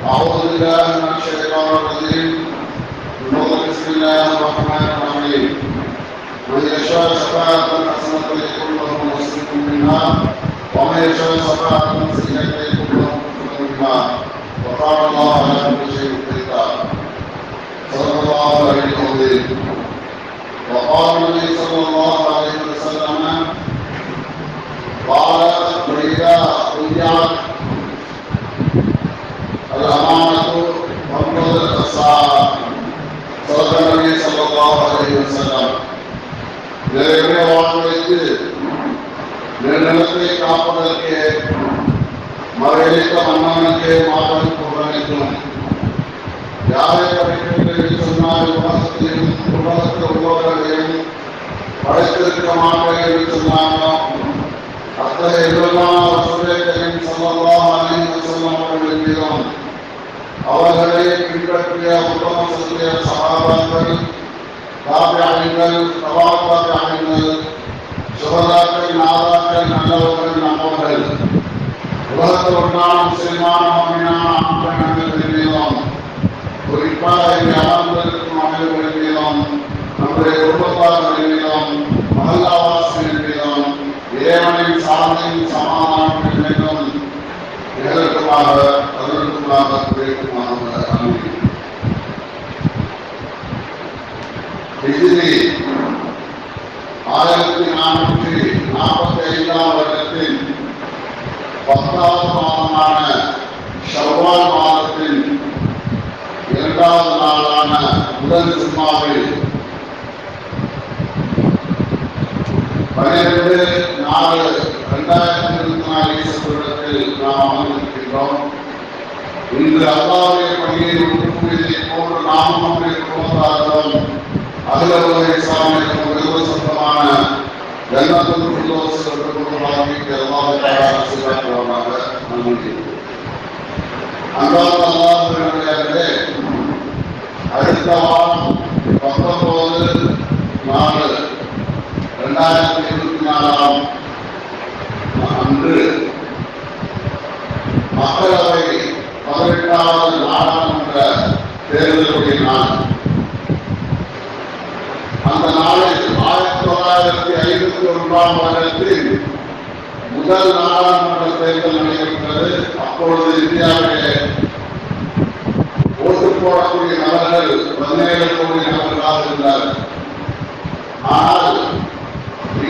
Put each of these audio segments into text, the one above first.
اعوذ بالله من الشيطان الرجيم بسم الله الرحمن الرحيم من يشاء شفاعة حسنة يكون له نصيب منها ومن يشاء شفاعة سيئة يكون له كفر منها وقال الله على كل شيء قدير صدق الله العلي العظيم நிறைய வாழ் வைத்து நிலத்தை காப்பதற்கு மறையளித்த மன்னனுக்கு மாபெரும் புகழளிக்கும். யாரை படைக்கின்றீர்கள் சொன்னால் உலகத்தையும் உலகத்தில் உள்ளவர்களையும் படைத்திருக்க மாட்டேன் என்று சொன்னார்களோ அத்தகைய விதமான சூரியத்தையும் சொல்லலாம் அனைத்து மீதும் அவர்களை பின்பற்றிய உத்தம சத்திய சகாபாக்கள் தாபியானிகள் தவாபாபியானிகள் சுகதாக்கள் நாதாக்கள் நல்லவர்கள் நல்லவர்கள் உலகத்தில் உண்டான முஸ்லிமான மகனான ஆண்கள் மீதும் குறிப்பாக இங்கே அமர்ந்திருக்கும் அனைவர்கள் மீதும் நம்முடைய குடும்பத்தார்கள் மீதும் மகல்லாவாசிகள் மீதும் இறைவனின் சார்ந்தின் சமாதானங்கள் மீதும் நிகழ்க்குமாக அதற்குமாக குறைக்குமாக ஹிஜ்ரி ஆயிரத்தி நானூற்றி நாற்பத்தி ஐந்தாம் வருடத்தில் பத்தாவது மாதமான ஷவ்வால் மாதத்தின் இரண்டாவது நாளான முதல் சும்மாவில் பன்னிரண்டு நாலு இரண்டாயிரத்தி இருபத்தி நாலு வருடத்தில் நாம் அமர்ந்திருக்கின்றோம். இன்று அல்லாவுடைய பணியை ஒன்றுக்குரியதை போன்று நாமும் நம்முடைய குடும்பத்தார்களும் அகிலவுலக இஸ்லாமிய மிகவும் சொந்தமான ஜன்னத்துல் ஆசீர்வாதமாக அடுத்த வாரம் பத்தொன்பது நாலு ரெண்டாயிரத்தி இருபத்தி நாலாம் அன்று மக்களவை பதினெட்டாவது நாடாளுமன்ற தேர்தலுடைய நாள். அந்த நாளில் ஆயிரத்தி தொள்ளாயிரத்தி ஐம்பத்தி ஒன்றாம் வருடத்தில் முதல் நாடாளுமன்ற தேர்தல் நடைபெற்றது. அப்பொழுது இந்தியாவிலே ஓட்டு போடக்கூடிய நபர்கள் பதினேழு கோடி நபர்களாக இருந்தார்கள். ஆனால்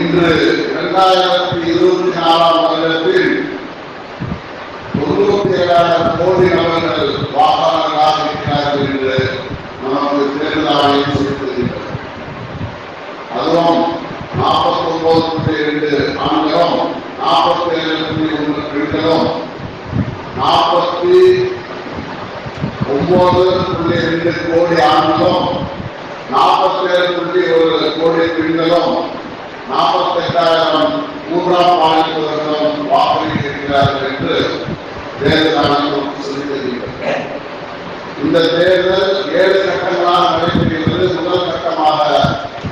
இன்று இரண்டாயிரத்தி இருபத்தி நாலாம் வருடத்தில் தொண்ணூத்தி ஏழாயிரம் கோடி நபர்கள் வாக்காளர்களாக இருக்கிறார்கள் என்று நமக்கு தேர்தல் ஆணையம் சொல்லியிருக்கிறது அதுவும் நாற்பத்தி ஒன்பது புள்ளி இரண்டு ஆண்களும் நாற்பத்தி ஏழு புள்ளி ஒன்று பெண்களும் நாற்பத்தி ஒன்பது புள்ளி ரெண்டு கோடி ஆண்களும் நாற்பத்தி ஏழு புள்ளி ஒரு கோடி பெண்களும் நாற்பத்தி எட்டாயிரம் மூன்றாம் பாலிப்பவர்களும் வாக்களித்திருக்கிறார்கள் என்று தேர்தல் ஆணையம் சொல்லியிருக்கிறது இந்த தேர்தல் ஏழு கட்டங்களாக நடைபெறுகிறது. முதல்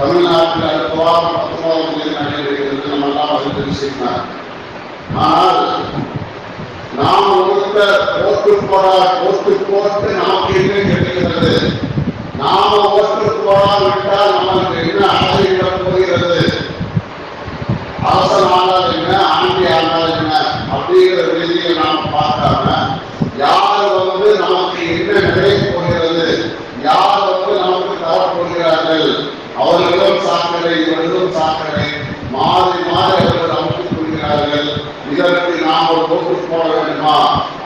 தமிழ்நாட்டில் அடுத்த வாரம் பத்தொன்பதாம் தேதி நடைபெறுகிறது நம்ம எல்லாம் அறிந்த விஷயம் ஆனால் நாம் கொடுத்த ஓட்டு போடா ஓட்டு போட்டு நமக்கு என்ன கிடைக்கிறது? நாம ஓட்டு போடாவிட்டால் நமக்கு என்ன அடையிடப் போகிறது? அரசன் ஆனால் என்ன ஆண்டி ஆனால் என்ன? அப்படிங்கிற ரீதியை நாம் பார்க்காம யார் வந்து நமக்கு என்ன நிலை போகிறது யார் வந்து நமக்கு தரப்போகிறார்கள் அவர்களும் சாக்கடை இவர்களும் சாக்கடை மாறி மாறி அவர்கள் அமைத்துக் கொள்கிறார்கள் இதற்கு நாம் ஒரு ஓட்டு போட வேண்டுமா?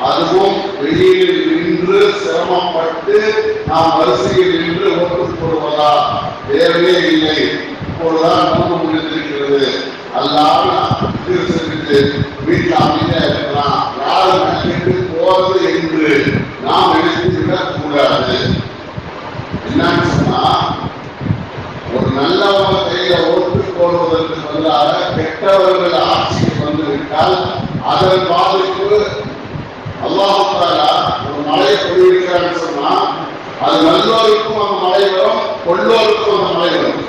அதுவும் வெளியில் நின்று சிரமப்பட்டு நாம் வரிசையில் நின்று ஓட்டு போடுவதா தேவையே இல்லை. இப்பொழுதுதான் நோக்கு முடிந்திருக்கிறது. அல்லாம செஞ்சுட்டு வீட்டில் அமைதியா இருக்கலாம் யாரும் கண்டிட்டு போவது என்று நாம் நினைத்து விடக் கூடாது என்னன்னு சொன்னா ஒரு நல்லவங்க கையில ஓட்டு போடுவதற்கு பதிலாக கெட்டவர்கள் ஆட்சிக்கு வந்துவிட்டால் அதன் பாதிப்பு அல்லாஹாலா ஒரு மழை பொழிவிக்கிறான்னு சொன்னா அது நல்லோருக்கும் அந்த மழை வரும் கொள்ளோருக்கும் அந்த மழை வரும்.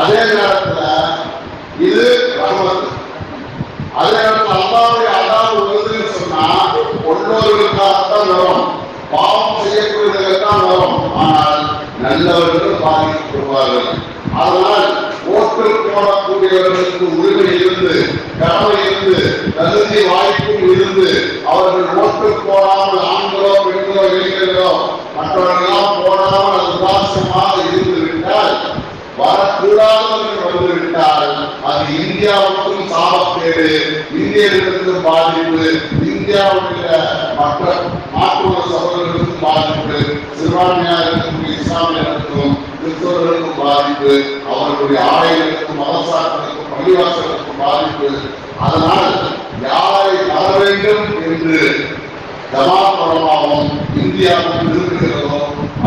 அதே நேரத்துல இது ரஹமத் அதே நேரத்தில் அல்லாவுடைய அதாவது வருதுன்னு சொன்னா கொள்ளோர்களுக்காகத்தான் வரும். பாவம் தான் வரும். ஆனால் நல்லவர்கள் பாதிக்கப்படுவார்கள். அதனால் போடக்கூடியவர்களுக்கு உரிமை இருந்து கடமை இருந்து தகுதி வாய்ப்பும் இருந்து அவர்கள் ஓட்டு போடாமல் ஆண்களோ பெண்களோ இளைஞர்களோ மற்றவர்களெல்லாம் போடாமல் அது உதாசமாக இருந்து விட்டால் வரக்கூடாதவர்கள் வந்துவிட்டால் அது இந்தியாவுக்கும் சாபக்கேடு இந்தியர்களுக்கும் பாதிப்பு இந்தியாவுடைய மற்ற மாற்று சகோதரர்களுக்கும் பாதிப்பு சிறுபான்மையாளர்களுக்கும் இஸ்லாமியர்களுக்கும் கிறிஸ்தவர்களுக்கும் பாதிப்பு அவர்களுடைய ஆலயங்களுக்கும் மதசாக்களுக்கும் பள்ளிவாசலுக்கும் பாதிப்பு. அதனால் யாரை வர வேண்டும் என்று ஜமாபுரமாகவும் இந்தியாவும் விரும்புகிறதோ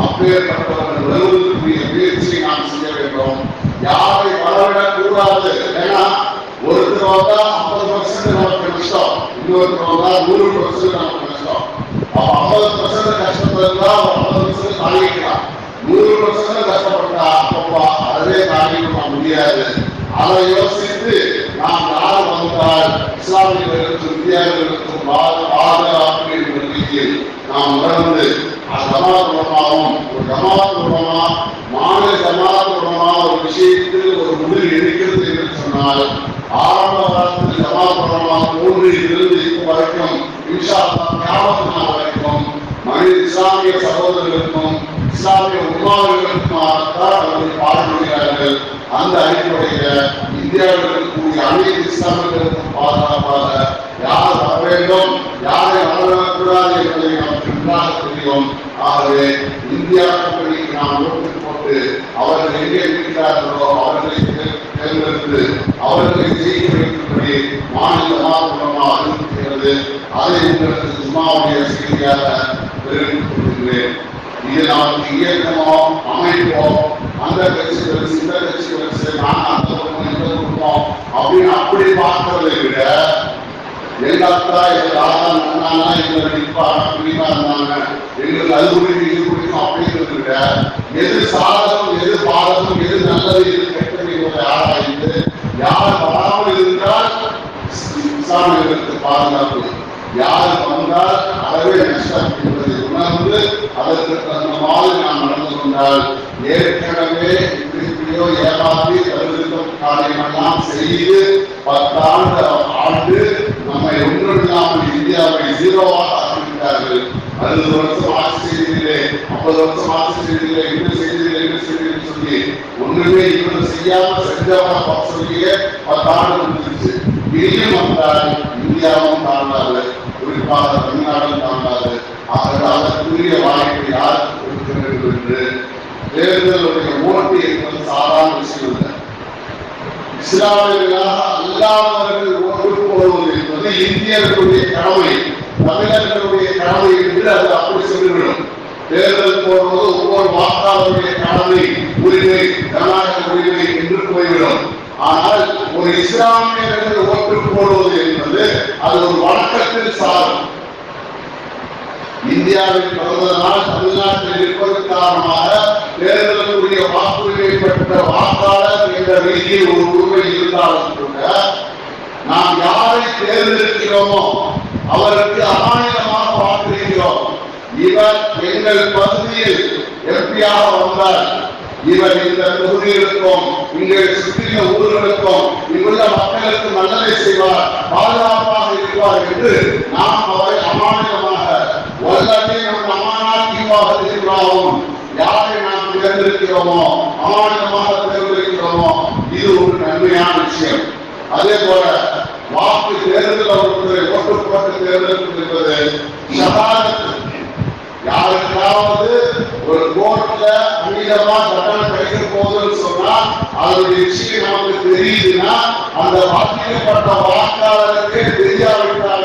அப்பேற்பட்டவர்கள் வருவதற்குரிய முயற்சியை நாம் செய்ய வேண்டும். யாரை வரவிடக் கூடாது? ஏன்னா ஒருத்தர் வந்தா ஐம்பது பர்சன்ட் நமக்கு நஷ்டம் இன்னொருத்தர் வந்தா நூறு பர்சன்ட் நமக்கு நஷ்டம். அப்ப ஐம்பது பர்சன்ட் கஷ்டப்படுறதா ஐம்பது பர்சன்ட் தாங்கிக்கலாம். நூறு வருஷம் கஷ்டப்பட்ட அப்பப்பா அதே தாங்கிக்க முடியாது அதை யோசித்து நாம் யார் வந்தால் இஸ்லாமியர்களுக்கும் இந்தியர்களுக்கும் பாதுகாப்பு என்ற ரீதியில் நாம் உணர்ந்து ஜமாத் ஒரு ஜமாத் மாநில ஜமாத் ஒரு விஷயத்தில் ஒரு முடிவு எடுக்கிறது என்று சொன்னால் ஆரம்ப காலத்தில் ஜமாத் மூன்று இருந்து இப்போ வரைக்கும் இன்ஷா வரைக்கும் மனித இஸ்லாமிய சகோதரர்களுக்கும் இஸ்லாமிய உமாவிகளுக்குமாகத்தான் அவர்கள் பாடுபடுகிறார்கள். அந்த அடிப்படையில் இந்தியாவில் இருக்கக்கூடிய அனைத்து இஸ்லாமியர்களுக்கும் பாதுகாப்பாக யார் வர வேண்டும் யாரை வரக்கூடாது என்பதை நமக்கு நன்றாக தெரியும் ஆகவே இந்தியா கூட்டணிக்கு நாம் ஓட்டு போட்டு அவர்கள் எங்கே இருக்கிறார்களோ அவர்களை தேர்ந்தெடுத்து அவர்களை ஜெயிக்க வைக்கும்படி மாநில மாநிலமா அறிவிக்கிறது அதை உங்களுக்கு சும்மாவுடைய செய்தியாக தெரிவித்துக் கொள்கிறேன். இது நமக்கு இயக்கமோ அமைப்போ அந்த கட்சி பெருசு இந்த கட்சி பெருசு நான் அந்த குடும்பம் இந்த குடும்பம் அப்படின்னு அப்படி பார்க்கறதை விட எங்க அக்கா எங்க தாத்தா நன்னானா எங்களை நிப்பா குடிப்பா இருந்தாங்க எங்களுக்கு அது பிடிக்கும் இது பிடிக்கும் அப்படிங்கிறத விட எது சாதகம் எது பாதகம் எது நல்லது எது கெட்டது என்பதை ஆராய்ந்து யார் வராமல் இருந்தால் இஸ்லாமியர்களுக்கு பாதுகாப்பு. யார் வந்தால் அறவே நஷ்டம் என்பதை உணர்ந்து அதற்கு தகுந்த மாதிரி நாம் நடந்து கொண்டால் ஏற்கனவே இப்படி இப்படியோ ஏமாற்றி தருவிக்கும் காரியமெல்லாம் செய்து பத்தாண்டு ஆண்டு நம்மை ஒன்றுமில்லாமல் இந்தியாவை ஜீரோவாக ஆக்கிவிட்டார்கள். அறுபது வருஷம் ஆட்சி செய்தியிலே ஐம்பது வருஷம் ஆட்சி செய்தியிலே என்ன செய்தியிலே என்ன செய்தியிலே சொல்லி ஒண்ணுமே இவங்க செய்யாம செஞ்சவங்க சொல்லிய பத்தாண்டு முடிஞ்சிருச்சு. இனியும் வந்தால் இந்தியாவும் தாண்டாது குறிப்பாக தமிழ்நாடும் தாண்டாது ஆகவே அதற்குரிய வாய்ப்பை யாருக்கு கொடுக்க என்று தேர்தலுடைய ஓட்டு என்பது சாதாரண விஷயம் இல்லை இஸ்லாமியர்களாக அல்லாதவர்கள் ஓட்டு போடுவது என்பது இந்தியர்களுடைய கடமை தமிழர்களுடைய கடமை என்று அது அப்படி சொல்லிவிடும். தேர்தல் போடுவது ஒவ்வொரு வாக்காளருடைய கடமை உரிமை கர்நாடக உரிமை என்று போய்விடும். ஆனால் ஒரு இஸ்லாமியர்கள் ஓட்டு போடுவது என்பது அது ஒரு வழக்கத்தில் சாரும். இந்தியாவில் பிறந்ததனால் தமிழ்நாட்டில் இருப்பது காரணமாக தேர்தலுக்குரிய வாக்குரிமை பெற்ற வாக்காளர் என்ற ரீதியில் ஒரு உரிமை இருந்தாலும் கூட நாம் யாரை தேர்ந்தெடுக்கிறோமோ அவருக்கு அமானிதமாக வாக்களிக்கிறோம் இவர் எங்கள் பகுதியில் எம்பியாக வந்தார். இவர் இந்த தொகுதிகளுக்கும் இங்கே சுற்றியுள்ள ஊர்களுக்கும் இங்குள்ள மக்களுக்கு நல்லதை செய்வார் பாதுகாப்பாக இருப்பார் என்று நாம் அவரை அமானிதமாக வல்லத்தை நம் அமானாத்தியமாக இருக்கிறோம் யாரை நாம் தேர்ந்தெடுக்கிறோமோ அமானமாக தேர்ந்தெடுக்கிறோமோ இது ஒரு நன்மையான விஷயம் அதே போல வாக்கு தேர்தல் ஒருத்தரை ஓட்டு போட்டு தேர்ந்தெடுப்பது என்பது ஷஹாதத் யாருக்காவது ஒரு கோர்ட்ல அமிதமா சட்டம் கிடைக்க போகுதுன்னு சொன்னா அதனுடைய விஷயம் நமக்கு தெரியுதுன்னா அந்த வாக்கியப்பட்ட வாக்காளருக்கே தெரியாவிட்டால்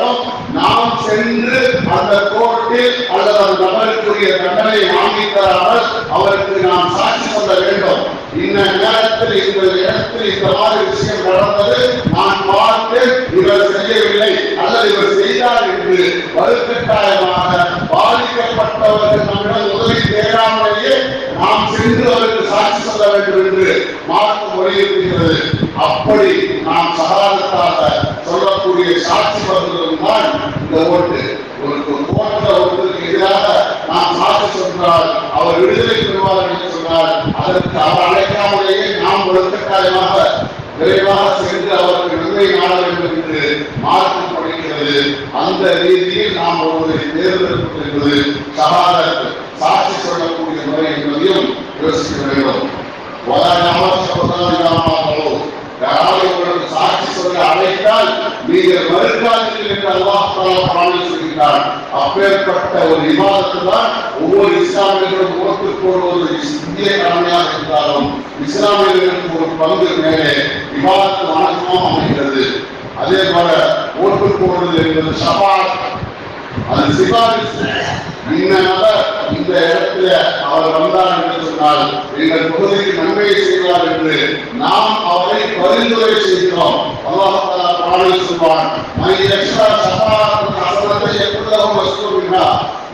அந்த கோர்ட்டில் அல்லது அந்த நபருக்குரிய தண்டனை வாங்கி தராமல் அவருக்கு நாம் சாட்சி சொல்ல வேண்டும். இந்த நேரத்தில் இந்த இடத்தில் இந்த மாதிரி விஷயம் நடந்தது நான் பார்த்து இவர் செய்யவில்லை. அல்லது இவர் செய்தார் என்று வலுக்கட்டாயமாக பாதிக்கப்பட்டவர்கள் நம்மிடம் உதவி தேடாமலேயே நாம் சென்று அவருக்கு சாட்சி சொல்ல வேண்டும் என்று மார்க்கம் வலியுறுத்துகிறது அப்படி நாம் சகாதத்தாக சொல்லக்கூடிய சாட்சி பத்திரம் தான் இந்த ஓட்டு. ஒரு போன்ற ஒருவருக்கு எதிராக நாம் சாட்சி சொன்னால் அவர் விடுதலை பெறுவார் என்று சொன்னால் அதற்கு அவர் அழைக்காமலேயே நாம் வலுக்கட்டாயமாக விரைவாக சென்று அவருக்கு விடுதலை நாட வேண்டும் என்று மாற்றம் படிக்கிறது. அந்த ரீதியில் நாம் ஒருவரை தேர்ந்தெடுப்பது என்பது சகாதத் சாட்சி சொல்லக்கூடிய முறை என்பதையும் யோசிக்க வேண்டும். வளராமோ யாராவது உங்களுக்கு சாட்சி சொல்ல அழைத்தால் நீங்கள் மறுக்காதீர்கள் என்று அல்லாஹ் தஆலா சொல்கிறார் அப்பேற்பட்ட ஒரு விவாதத்தை தான் ஒவ்வொரு இஸ்லாமியர்களும் ஓட்டு போடுவது இந்திய கடமையாக இருந்தாலும் இஸ்லாமியர்களுக்கு ஒரு பங்கு மேலே விவாதத்து வணக்கமாக அமைகிறது. அதே போல ஓட்டு போடுவது என்பது சபா அது சிபாரிசு. இந்த இந்த இடத்துல அவர் வந்தார் என்று சொன்னால் எங்கள் பகுதிக்கு நன்மையை செய்வார் என்று நாம் அவரை பரிந்துரை செய்கிறோம். அல்லாஹ் தஆலா சொல்வான்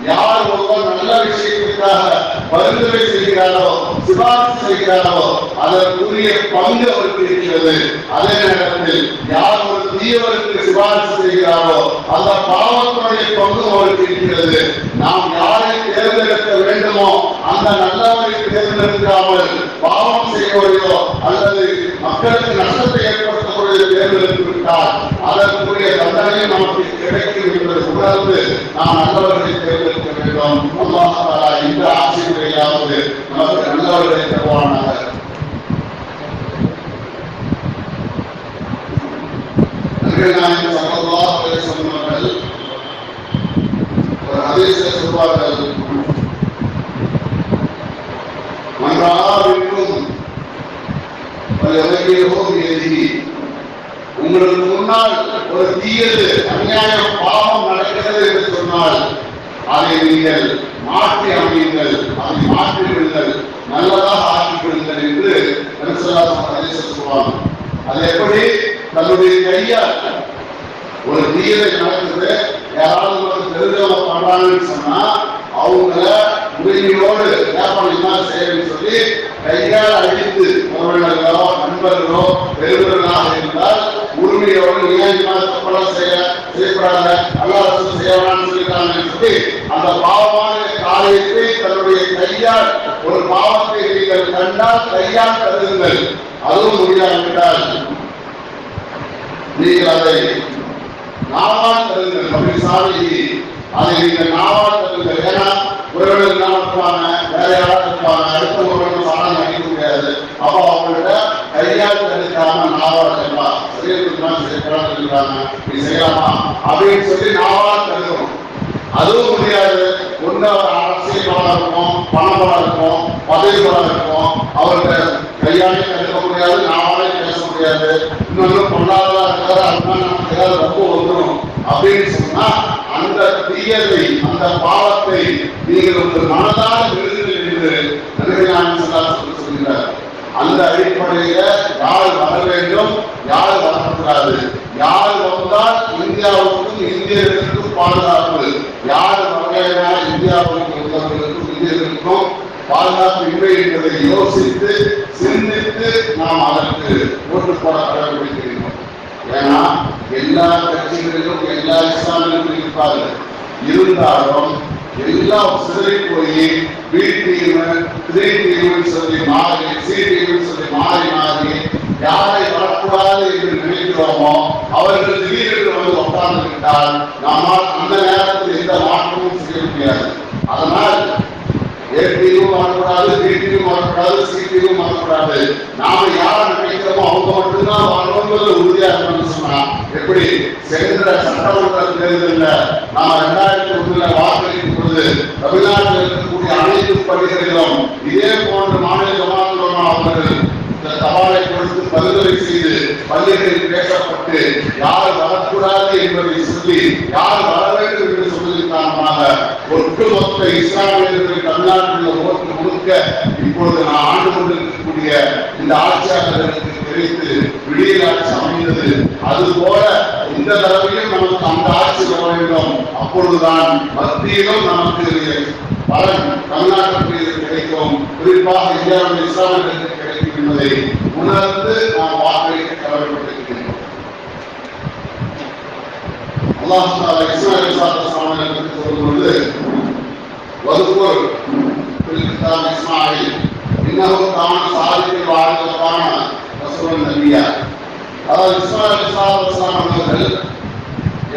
யார் ஒருவர் நல்ல விஷயத்திற்காக பரிந்துரை செய்கிறாரோ சிபாரிசு செய்கிறாரோ அதற்குரிய பங்கு அவருக்கு இருக்கிறது. அதே நேரத்தில் யார் ஒரு தீயவருக்கு சிபாரிசு செய்கிறாரோ அந்த பாவத்துடைய பங்கு அவருக்கு இருக்கிறது. நாம் யாரை தேர்ந்தெடுக்க வேண்டுமோ அந்த நல்லவரை தேர்ந்தெடுக்காமல் பாவம் செய்வதையோ அல்லது மக்களுக்கு நஷ்டத்தை ஏற்படுத்தக்கூடிய தேர்ந்தெடுத்துவிட்டால் அதற்குரிய தண்டனை நமக்கு கிடைக்கும் என்பதை உணர்ந்து நாம் நல்லவர்களை தேர்ந்தெடுக்க வேண்டும். அல்லாஹ் இந்த ஆட்சிமுறையாவது நமக்கு நல்லவர்களை தருவானாக நபிகள் ஒரு அதிர்ஷ்ட சொல்வார்கள். மன்றாவிற்கும் உங்களுக்கு முன்னால் ஒரு தீயது அநியாயம் பாவம் நடக்கிறது என்று சொன்னால் அதை நீங்கள் மாற்றி அமையுங்கள். அதை மாற்றி விடுங்கள் நல்லதாக ஆக்கி விடுங்கள் என்று சொல்லுவாங்க அது எப்படி? தன்னுடைய கையால். ஒரு தீயதை நடக்குது யாராவது உங்களுக்கு தெரிஞ்சவங்க பண்றாங்கன்னு சொன்னா அவங்கள உரிமையோடு ஏப்பா என்ன செய்யணும்னு சொல்லி கையால் அடித்து உறவினர்களோ நண்பர்களோ பெருவர்களாக இருந்தால் உரிமையோடு நீ ஏன் இந்த தப்பெல்லாம் செய்ய செய்யப்படாத. அல்லா ரசூல் செய்யலாம்னு சொல்லிட்டாங்கன்னு சொல்லி அந்த பாவமான காரியத்தை தன்னுடைய கையால் ஒரு பாவத்தை நீங்கள் கண்டால் கையால் கருதுங்கள். அதுவும் முடியாவிட்டால் நீங்கள் அதை நாவால் தருங்கள் அப்படி சாமி அதை நீங்கள் நாவால் ஏன்னா உறவினர் நாள் இருப்பாங்க வேற யாராவது இருப்பாங்க அடுத்த உறவினர் சாணம் அடிக்க முடியாது அப்போ அவங்கள்ட்ட கையால் தடுக்காம நாவால் தரலாம் செய்யலாம் செய்யலாம் சொல்லிருக்காங்க. நீ செய்யலாமா? அப்படின்னு சொல்லி நாவால் தடுக்கணும் அதுவும் முடியாது. ஒண்ணு அவர் அரசியல் இருக்கும் பணம் இருக்கும் பதவிகளாக இருக்கும். அவர்கிட்ட கையாலே தடுக்க முடியாது நாவாலே பேச முடியாது. இன்னொன்னு பொருளாதாரம் இருக்காரு அதனால நமக்கு ஏதாவது ரொம்ப வந்துடும் அப்படின்னு சொன்னா தீயதை அந்த பாவத்தை நீங்கள் உங்கள் மனதால் விருதுகள் என்று சொல்கிறார் அந்த அடிப்படையில யார் வர வேண்டும் யார் வரக்கூடாது? யார் வந்தால் இந்தியாவுக்கும் இந்தியர்களுக்கும் பாதுகாப்பு. யார் வகையான இந்தியாவுக்கும் உள்ளவர்களுக்கும் இந்தியர்களுக்கும் பாதுகாப்பு இல்லை என்பதை யோசித்து சிந்தித்து நாம் அதற்கு ஓட்டு போட கடைபிடிக்கிறோம் ஏன்னா எல்லா கட்சிகளிலும் எல்லா இஸ்லாமியர்களும் இருப்பார்கள். இருந்தாலும் எல்லாம் சிதறி போய் பி டீம் த்ரீ டீம் சொல்லி மாறி சி சொல்லி மாறி மாறி யாரை வரக்கூடாது என்று நினைக்கிறோமோ அவர்கள் திடீரென்று வந்து உட்கார்ந்து விட்டால் நம்மால் அந்த நேரத்தில் எந்த மாற்றமும் செய்ய முடியாது. அதனால் ஏடியும் வரக்கூடாது பிடியும் வரக்கூடாது சிடியும் வரக்கூடாது நாம யாரை நினைக்கிறோமோ அவங்க மட்டும்தான் வரணுங்கிறது உறுதியா இருக்கணும்னு சொன்னா எப்படி? சென்ற சட்டமன்ற தேர்தலில் நாம ரெண்டாயிரத்தி ஒண்ணுல வாக்களிக்கும் பொழுது தமிழ்நாட்டில் இருக்கக்கூடிய அனைத்து பள்ளிகளிலும் இதே போன்ற மாநில ஜமாத்துலமா அவர்கள் இந்த தபாலை கொடுத்து பரிந்துரை செய்து பள்ளிகளில் பேசப்பட்டு யார் வரக்கூடாது என்பதை சொல்லி யார் வர வேண்டும் என்று சொல்வதன் ஒட்டுமொத்த இஸ்லாமியர்கள் தமிழ்நாட்டில் ஓட்டு முழுக்க இப்பொழுது நான் ஆண்டு கொண்டிருக்கக்கூடிய இந்த ஆட்சியாளர்களுக்கு கிடைத்து விடியல் ஆட்சி அமைந்தது. அதுபோல இந்த தடவையும் நமக்கு அந்த ஆட்சி வர வேண்டும். அப்பொழுதுதான் மத்தியிலும் நமக்கு பலன் தமிழ்நாட்டிற்கு கிடைக்கும். குறிப்பாக இந்தியாவில் இஸ்லாமியர்களுக்கு கிடைக்கும் என்பதை உணர்ந்து நாம் வாக்களிக்க அல்லாஹ் தாலா இஸ்மாயில் சாத்த சொல்லும்போது வதுபோர் பில்கிதாப் இஸ்மாயில் இன்னஹு கான சாதிக்கு வாழ்வதற்கான ரசூலன் நபியா. அதாவது இஸ்மாயில் சாத்த சாமன்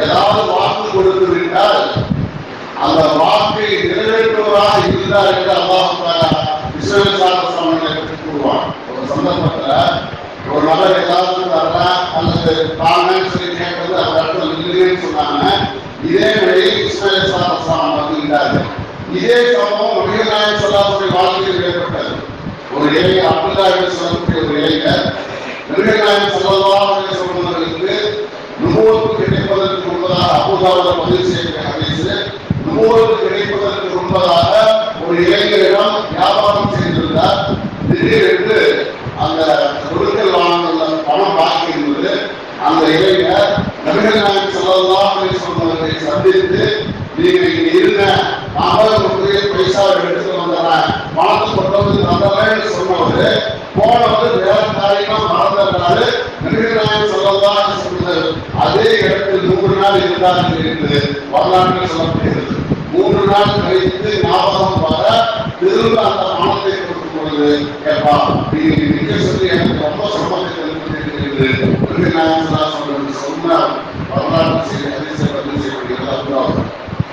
ஏதாவது வாக்கு கொடுத்து விட்டால் அந்த வாக்கை நிறைவேற்றுவதாக இருந்தார் என்று அல்லாஹ் இஸ்ரேல் சாஸ்திரங்களை கூறுவான். ஒரு சந்தர்ப்பத்தில் ஒரு மலர் எல்லாத்துக்கும் வரல அல்லது தானே சொல்லி கேட்கறது அந்த இடத்துல இல்லைன்னு சொன்னாங்க. இதே வழி இஸ்ரேல் சாஸ்திரம் வந்துட்டார்கள் இதே சம்பவம் நபிகள் நாயகம் சொல்லாவுடைய வாழ்க்கையில் ஏற்பட்டது. ஒரு ஏழை அப்துல்லா என்று சொல்லக்கூடிய ஒரு இளைஞர் நபிகள் நாயகம் சொல்லலாம் சொல்வதற்கு நுகர்வு கிடைப்பதற்கு முன்பதாக அபுதாவில் பதிவு செய்யக்கூடிய ஹதீஸ் நுகர்வு கிடைப்பதற்கு முன்பதாக ஒரு இளைஞரிடம் வியாபாரம் செய்திருந்தார் திடீரென்று அந்த கொடுக்கல் வாங்கல பணம் பாக்கி இருந்தது அந்த இளைஞர் நபிகள் நாயகம் சொல்லலாம் சொன்னவர்களை சந்தித்து நீங்க இங்க இருங்க நான் உங்களுடைய பைசா எடுத்து வந்துடுறேன் பணத்தை கொண்டு வந்து தந்துடுறேன்னு சொன்னவரு போனவர் வேற காரியமா மறந்ததுனால நபிகள் நாயகம் சொல்லலாம் சொன்னது அதே இடத்தில் மூன்று நாள் இருந்தார்கள் என்று வரலாற்றில் சொல்லப்படுகிறது மூன்று நாள் கழித்து ஞாபகம் வர திரும்ப அந்த பணத்தை கொடுக்கும் பொழுது ஏப்பா நீங்க நிக்க சொல்லி எனக்கு ரொம்ப சிரமத்தை தெரிவித்திருக்கிறது சொன்ன வரலாற்று செய்யப்படுகிறது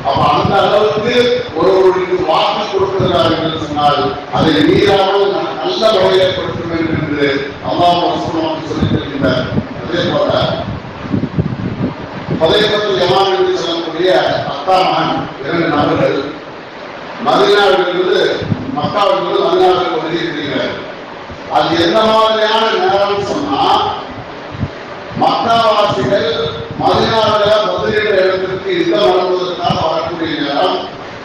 அப்ப அந்த அளவுக்கு ஒருவருக்கு வாக்கு கொடுக்கிறார் என்று சொன்னால் அதை மீறாமல் நல்ல வகையை கொடுக்க வேண்டும் என்று அல்லாஹ் சொல்லித் தருகின்றார் அதே போல பதைப்பத்தில் யமான் என்று சொல்லக்கூடிய அக்கா மகன் இரண்டு நபர்கள் மதினாவிலிருந்து மக்காவிலிருந்து மதினாவிற்கு வருகிறார்கள் அது எந்த மாதிரியான நேரம் சொன்னா மக்காவாசிகள் மதினாவில் பதினேழு இடத்திற்கு யுத்தம் வழங்குவதற்காக வரக்கூடிய நேரம்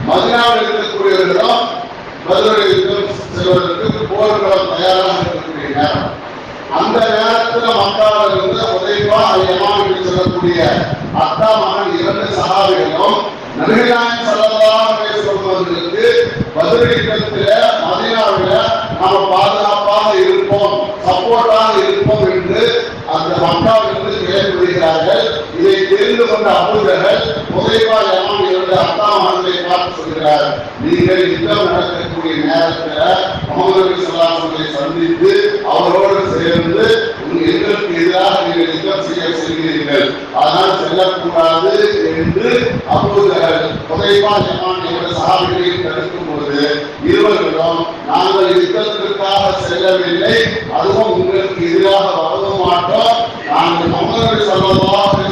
மதினாவில் இருக்கக்கூடியவர்களிடம் பதினேழு யுத்தம் செல்வதற்கு போர்களும் தயாராக இருக்கக்கூடிய நேரம். அந்த நேரத்தில் மக்காவில் இருந்து உதயவா ஐயமான் என்று சொல்லக்கூடிய அத்தாம் சகாபிகளும் நபிகளாயம் சொல்லலாம் சொல்வதற்கு பதிலீட்டத்தில மதினாவில நாம பாதுகாப்பாக இருப்போம் சப்போர்ட்டாக இருப்போம் என்று அந்த மக்காவிலிருந்து செயல்படுகிறார்கள் இதை தெரிந்து கொண்ட அபூஜர்கள் புதைவா யமான் இரண்டு அக்கா மகன்களை பார்த்து சொல்கிறார் நீங்கள் யுத்தம் நடக்கக்கூடிய நேரத்தில் முகமது சொல்லாசங்களை சந்தித்து அவரோடு சேர்ந்து உங்க எங்களுக்கு எதிராக நீங்கள் யுத்தம் செய்ய செல்கிறீர்கள்? அதனால் செல்லக்கூடாது என்று அப்போது புதைவா யமான் என்ற சகாபிகளை தடுக்கும் போது இருவர்களும் நாங்கள் யுத்தத்திற்காக செல்லவில்லை அதுவும் உங்களுக்கு எதிராக வரவும் மாட்டோம். நாங்கள் முகமது சல்லல்லாஹு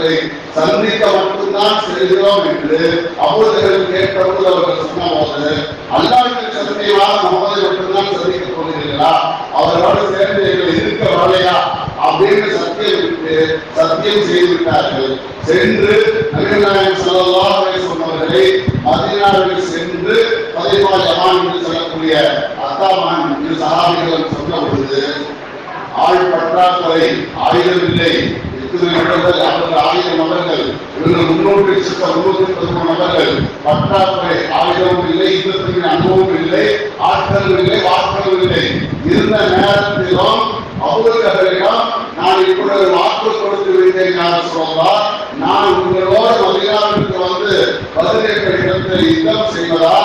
சொன்னதை சந்திக்க மட்டும்தான் செல்கிறோம் என்று அப்பொழுது கேட்டபோது அவர்கள் சொன்னபோது அல்லாவின் சத்தியமாக முகமது மட்டும்தான் சந்திக்க போகிறீர்களா? அவர்களோடு சேர்ந்து எங்கள் இருக்க வரலையா? அப்படின்னு சத்தியம் விட்டு சத்தியம் செய்துவிட்டார்கள். சென்று நபிநாயகம் ஸல்லல்லாஹு சொன்னவர்களை மதினாவில் சென்று பதிவாய் ஜமான் என்று சொல்லக்கூடிய அத்தாமான் என்று சகாபிகள் சொன்ன பொழுது ஆள் பற்றாக்குறை ஆயுதம் இல்லை எத்தனை நபர்கள் அவர்கள் ஆயிரம் நபர்கள் இவர்கள் முன்னூற்றி சித்த முன்னூற்றி பதிமூணு நபர்கள் பற்றாக்குறை ஆயுதமும் இல்லை யுத்தத்தின் அனுபவம் இல்லை ஆற்றலும் இல்லை வாக்களும் இல்லை இருந்த நேரத்திலும் அவர்களிடம் நான் இப்பொழுது வாக்கு கொடுத்து விட்டேன் யார் சொல்லலாம் நான் உங்களோட மதியானத்துக்கு வந்து பதினெட்டு இடத்தில் யுத்தம் செய்வதா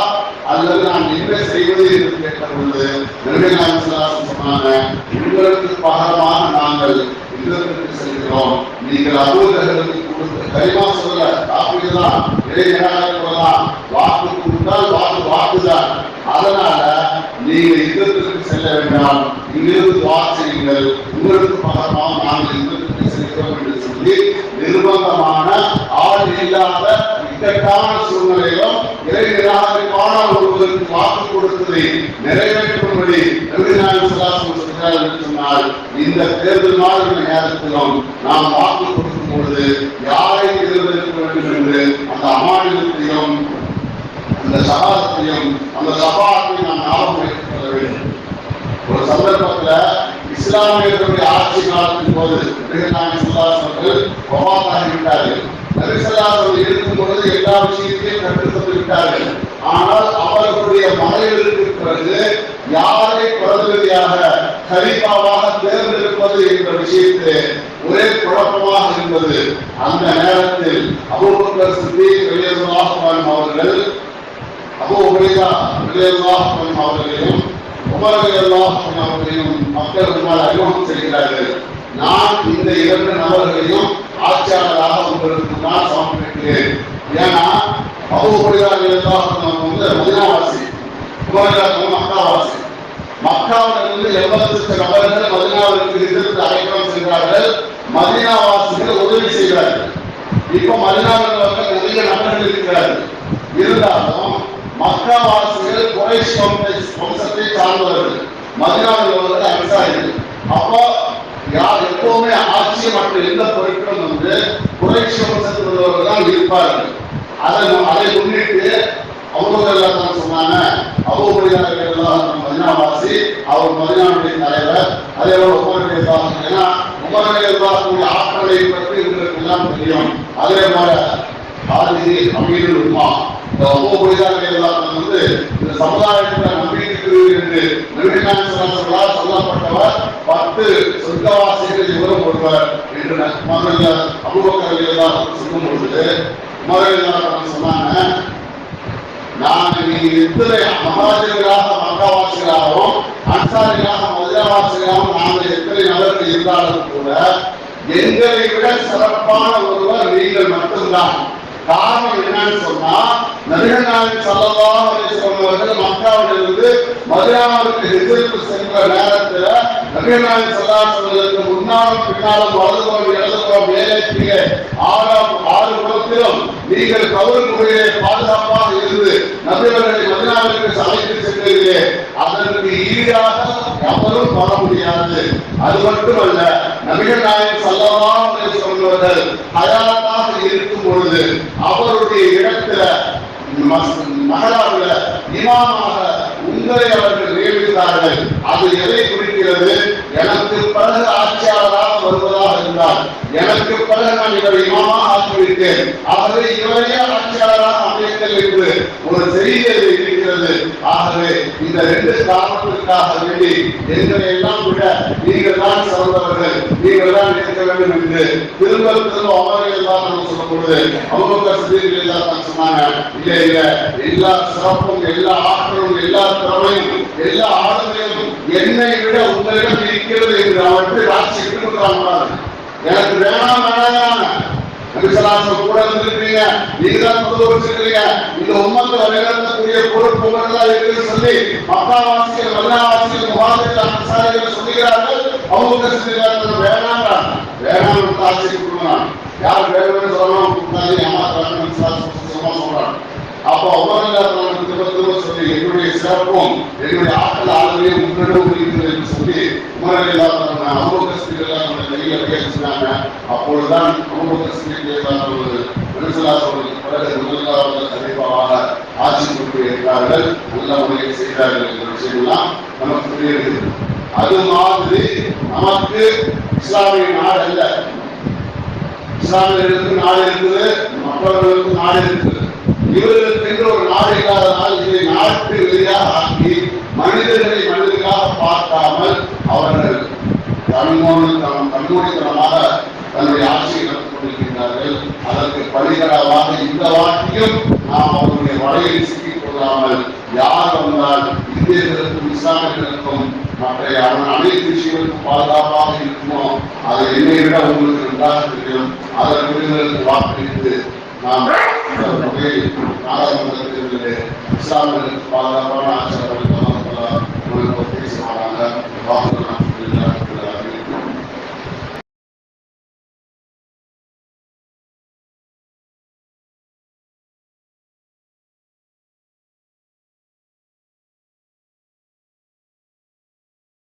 அல்லது நான் என்ன செய்வது என்று கேட்டபொழுது நபிகள் சொன்னாங்க உங்களுக்கு பகரமாக நாங்கள் யுத்தத்திற்கு செல்கிறோம் நீங்கள் அபூதர்களுக்கு கொடுத்த கைமா சொல்ல காப்பீடுதான் இடைநிலையாக சொல்லலாம் வாக்கு கொடுத்தால் வாக்கு வாக்குதான். அதனால நீங்கள் யுத்தத்திற்கு செல்ல வேண்டாம். இங்கிருந்து துவா செய்யுங்கள். உங்களுக்கு பகரமாக நாங்கள் யுத்தத்திற்கு செல்கிறோம் என்று சொல்லி நிர்பந்தமான ஆள் இல்லாத இக்கட்டான சூழ்நிலையிலும் இறை நிராகரிப்பான ஒருவருக்கு வாக்கு கொடுத்ததை நிறைவேற்றும்படி ரவிநாயக சலாசம் சொல்கிறார் என்று சொன்னால் இந்த தேர்தல் மாதிரி நேரத்திலும் நாம் வாக்கு கொடுக்கும் பொழுது யாரை தேர்ந்தெடுக்க வேண்டும் என்று அந்த அமானியத்தையும் அந்த சகாதத்தையும் அந்த சபாத்தையும் நாம் ஞாபகம் வைத்துக் கொள்ள வேண்டும். ஒரு சந்தர்ப்பத்துல இஸ்லாமியர்களுடைய ஆட்சி காலத்தின் போது நபிகள்நாயகம் ஸல்லல்லாஹு அலைஹி அவர்கள் வஃபாத்தாகிவிட்டார்கள் நபிசல்லாசர்கள் இருக்கும் பொழுது எல்லா விஷயத்தையும் கற்றுத்தந்து விட்டார்கள் ஆனால் அவர்களுடைய மறைவிற்கு பிறகு யாரை பிரதிநிதியாக கலிஃபாவாக தேர்ந்தெடுப்பது என்ற விஷயத்திலே ஒரே குழப்பமாக இருந்தது. அந்த நேரத்தில் அபூபக்கர் சித்திக் ரலியல்லாஹு அவர்கள் அபூ உபைதா ரலியல்லாஹு அவர்களையும் உமர் ரலியல்லாஹு அவர்களையும் மக்கள் முன்னால் அறிமுகம் செய்கிறார்கள். நான் இந்த இரண்டு நபர்களையும் ஆட்சியாளராக உங்களுக்கு நான் சமர்ப்பிக்கிறேன். ஏன்னா அபூ உபைதா ரலியல்லாஹு வந்து மதினாவாசி உமர் மக்காவாசி. மக்காவிலிருந்து எண்பத்தெட்டு நபர்கள் மதினாவிற்கு எதிர்த்து அழைக்கலாம் சென்றார்கள். மதினாவாசிகள் உதவி செய்கிறார்கள். இப்ப மதினாவில் வந்து நிறைய நபர்கள் இருக்கிறார்கள். இருந்தாலும் மக்காவாசிகள் குறைஷ் வம்சத்தை சார்ந்தவர்கள். மதினாவில் வந்து அன்சாரிகள் அப்போ யார் எப்பவுமே ஆட்சி மற்ற எந்த பொருட்களும் வந்து குறைஷ் வம்சத்தில் உள்ளவர்கள் தான் இருப்பார்கள். அதை அதை முன்னிட்டு அவங்க எல்லாம் சொன்னாங்க அவங்க எல்லாம் மதினாவாசி அவர் மதினாவுடைய தலைவர் அதே போல உமருடைய தாசன் ஏன்னா உமருடைய தாசனுடைய ஆற்றலை பற்றி உங்களுக்கு எல்லாம் தெரியும். அதே போல ஆதி அமீருல் உமா இந்த உபபுரிதார்கள் வந்து இந்த சமுதாயத்தில் நம்பிக்கை என்று நவீனாசர்களால் சொல்லப்பட்டவர் பத்து சொர்க்கவாசிகள் இவரும் ஒருவர் என்று மகள் அபுபக்கர்கள் எல்லாம் சொல்லும் பொழுது மகள் சொன்னாங்க நான் நீங்க எத்தனை மகாஜர்களாக மக்காவாசிகளாகவும் அன்சாரிகளாக மதுராவாசிகளாகவும் நாங்கள் எத்தனை நபர்கள் இருந்தாலும் கூட எங்களை விட சிறப்பான ஒருவர் நீங்கள் மட்டும்தான். காரணம் என்னன்னு சொன்னா நபிகள் நாயகம் ஸல்லல்லாஹு அலைஹி வஸல்லம் மக்காவிலிருந்து மதீனாவுக்கு ஹிஜ்ரத் சென்ற நேரத்துல நபிகள் நாயகம் ஸல்லல்லாஹு அலைஹி முன்னாலும் பின்னாலும் வலதுபுறம் இடதுபுறம் மேலே கீழே ஆறாம் ஆறு புறத்திலும் நீங்கள் கவர் முறையிலே பாதுகாப்பாக இருந்து நபிகளை மதினாவிற்கு அழைத்து சென்றீர்களே அதற்கு ஈடாக எவரும் வர முடியாது. அது மட்டுமல்ல நபிகள் நாயகம் ஸல்லல்லாஹு அலைஹி வஸல்லம் ஹயாத்தாக இருக்கும் பொழுது அவருடைய இடத்துல மகளாவில் இமாமாக உங்களை அவர்கள் நியமித்தார்கள். அது எதை குறிக்கிறது? எனக்கு பிறகு ஆட்சியாளராக வருவதாக இருந்தால் எனக்கு பிறகு நான் இவர் இமாமாக ஆக்கிவிட்டேன். ஆகவே இவரையே ஆட்சியாளராக அமையுங்கள் என்று ஒரு செய்தி இருக்கிறது ஆகவே இந்த ரெண்டு காரணத்திற்காக வேண்டி எங்களை எல்லாம் விட நீங்கள் தான் சிறந்தவர்கள் நீங்கள் தான் இருக்க வேண்டும் என்று திரும்ப திரும்ப அவர்கள் எல்லாம் நம்ம சொல்லும் பொழுது அவங்க சிறுகள் எல்லாம் தான் சொன்னாங்க இல்லை இல்ல எல்லா சிறப்பும் எல்லா ஆற்றலும் எல்லா திறமையும் எல்லா ஆளுமையும் என்னை விட உங்களிடம் இருக்கிறது என்று அவற்றை ஆட்சி எடுத்துக்கொண்டாங்க எனக்கு வேணாம் வேணாம். நபிசலாசம் கூட இருந்திருக்கீங்க நீங்க தான் பொது இந்த உம்மத்தில் வழிநடத்தக்கூடிய பொறுப்பு உங்களெல்லாம் இருக்குன்னு சொல்லி மக்காவாசிகள் மல்லாவாசிகள் முகாமில் அன்சாரிகள் சொல்லுகிறார்கள். அவங்க சொல்லுகிறார்கள் வேணாம் வேணாம் ஆட்சி கொடுக்கலாம் யார் வேணும்னு சொல்லணும் கூட்டாளி சொல்றாங்க. அப்போ உமரல்லாத்தவங்க திரும்ப திரும்ப சொல்லி என்னுடைய சிறப்பும் என்னுடைய ஆற்றல் ஆளுமையும் உங்களிடம் இருக்கிறது என்று சொல்லி உமரல்லாத்தவங்க அமுகஸ்திகளாக கையில பேசினாங்க. அப்பொழுதுதான் அமுகஸ்திகளாக மனுஷலாசவர்களுக்கு பிறகு முதலாவது கண்டிப்பாக ஆட்சி கொண்டு இருக்கிறார்கள். நல்ல முறையில் செய்தார்கள் என்ற விஷயம்லாம் நமக்கு புரியுது அது மாதிரி நமக்கு இஸ்லாமிய நாடு அல்ல. இஸ்லாமியர்களுக்கு நாடு இருக்குது மற்றவர்களுக்கு நாடு இருக்குது. இவர்களுக்கு ஒரு நாடு இல்லாதனால் இதை நாட்டு வெளியாக ஆக்கி மனிதர்களை மனிதர்களாக பார்க்காமல் அவர்கள் கண்மூடி கண்மூடித்தனமாக தன்னுடைய ஆட்சியை நடத்தி கொண்டிருக்கின்றார்கள். அதற்கு பலிகளாக இந்த வாட்டியும் நாம் அவருடைய வலையில் சிக்கிக் கொள்ளாமல் யார் வந்தால் இந்தியர்களுக்கும் இஸ்லாமியர்களுக்கும் மற்ற அவன் அனைத்து விஷயங்களுக்கும் பாதுகாப்பாக இருக்குமோ? அதை என்னை விட உங்களுக்கு நன்றாக தெரியும். அதற்கு வாக்களித்து நாம் அந்த இஸ்லாமியர்களுக்கு பாதுகாப்பான ஆட்சி அவர்கள் உதவி